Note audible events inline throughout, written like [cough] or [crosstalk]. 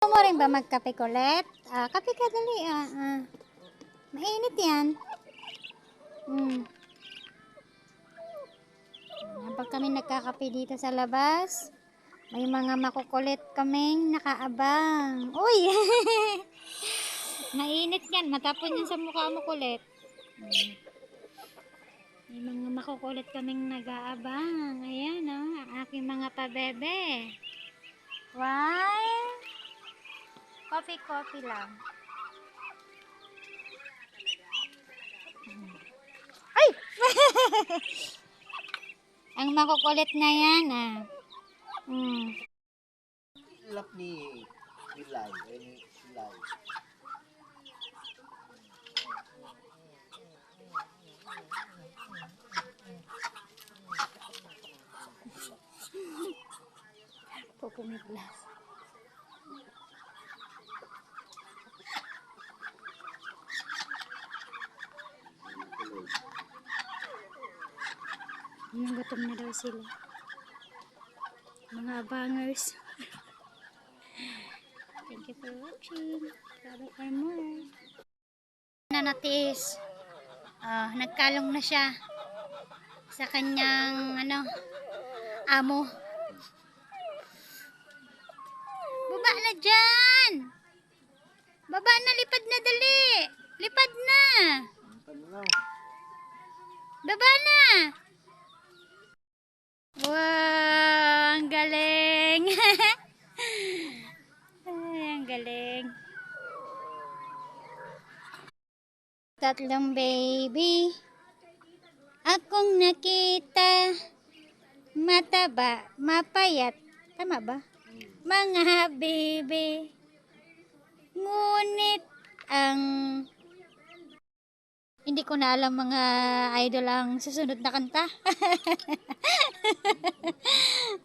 Gusto mo rin ba magkape kulit? Ah, kape ka dali. Ah, ah. Mainit yan. Hmm. Habang kami nagkakape dito sa labas, may mga makukulit kaming nakaabang. Uy! [laughs] Mainit yan. Matapon yan sa mukha mo kulit. Hmm. May mga makukulit kaming nag-aabang. Ayan, oh, ang aking mga pabebe. Why? Coffee-coffee lang. Ay! [laughs] ang makukulit na yan, ah. Hmm. Lap ni Bilay. Eh, ni Bilay. Pupumiglas. Nagutom na daw sila. Mga bangers. Thank you for watching. Para for more. Nanatis. Ah, nagkalong na siya sa kanyang ano amo. Baba na dyan! Baba na, lipad na dali! Lipad na! Baba na! Wow! Ang galing! [laughs] Ay, ang galing. Tatlong baby. Akong nakita. Mataba, mapayat. Tama ba? Mga baby. Ngunit ang hindi ko na alam mga idol ang susunod na kanta. [laughs]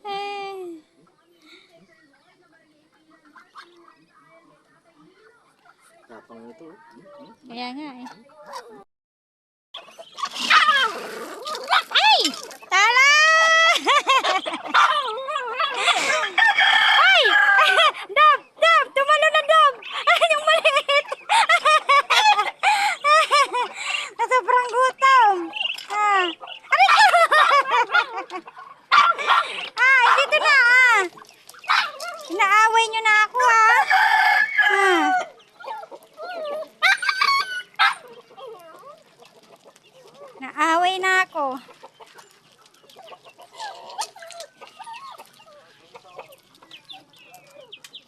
Ay. Tapang ito. Hmm? Kaya nga eh. Ay! Tala! Ay! Dab! Dab! Tumalo na Dab! Ay, yung maliit! sobrang gutom. Ah. Ah, dito na ah. Inaaway nyo na ako